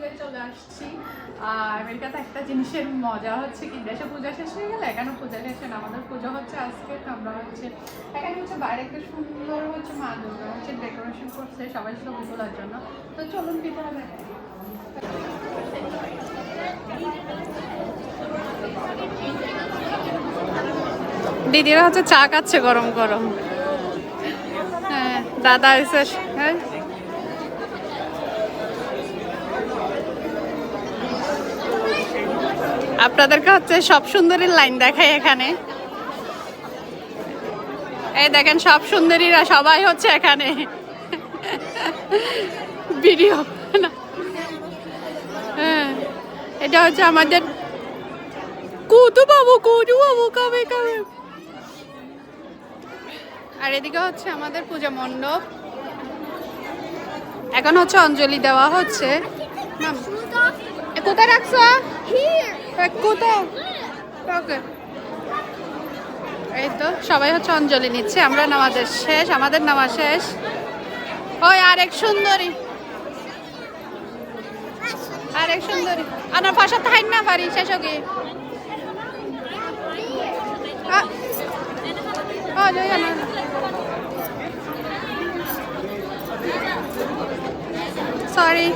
পুজোয় চলে আসছি আর আমেরিকাতে একটা জিনিসের মজা হচ্ছে কি, দেশে পূজা শেষ হয়ে গেলে এখানে পূজা শেষ না। আমাদের পুজো হচ্ছে আজকে, তো আমরা হচ্ছে, এখানে হচ্ছে বাইরে একটা সুন্দর হচ্ছে মা দুর্গা হচ্ছে ডেকোরেশন করছে সবাই ছবি তোলার জন্য তো চলুন দেখাই। দিদিরা হচ্ছে চা খাচ্ছে গরম গরম হ্যাঁ দাদা এসে হ্যাঁ আপনাদেরকে হচ্ছে সব সুন্দরীর লাইন দেখায় এখানে। এই দেখেন, সব সুন্দরীরা সবাই হচ্ছে এখানে। ভিডিও। হ্যাঁ এটা হচ্ছে আমাদের কুতু বাবু কুতু বাবু কবে কবে আর এদিকে হচ্ছে আমাদের পূজা মণ্ডপ। এখন হচ্ছে অঞ্জলি দেওয়া হচ্ছে। কোথায় রাখছো? কোথায় ওকে। এই তো, সবাই হচ্ছে অঞ্জলি নিচ্ছে, আমরা নামাজের শেষ, আমাদের নামাজ শেষ। ওই আরেক সুন্দরী। আরেক সুন্দরী। আনার ভাষা থাই না পারি, শেষ কি সরি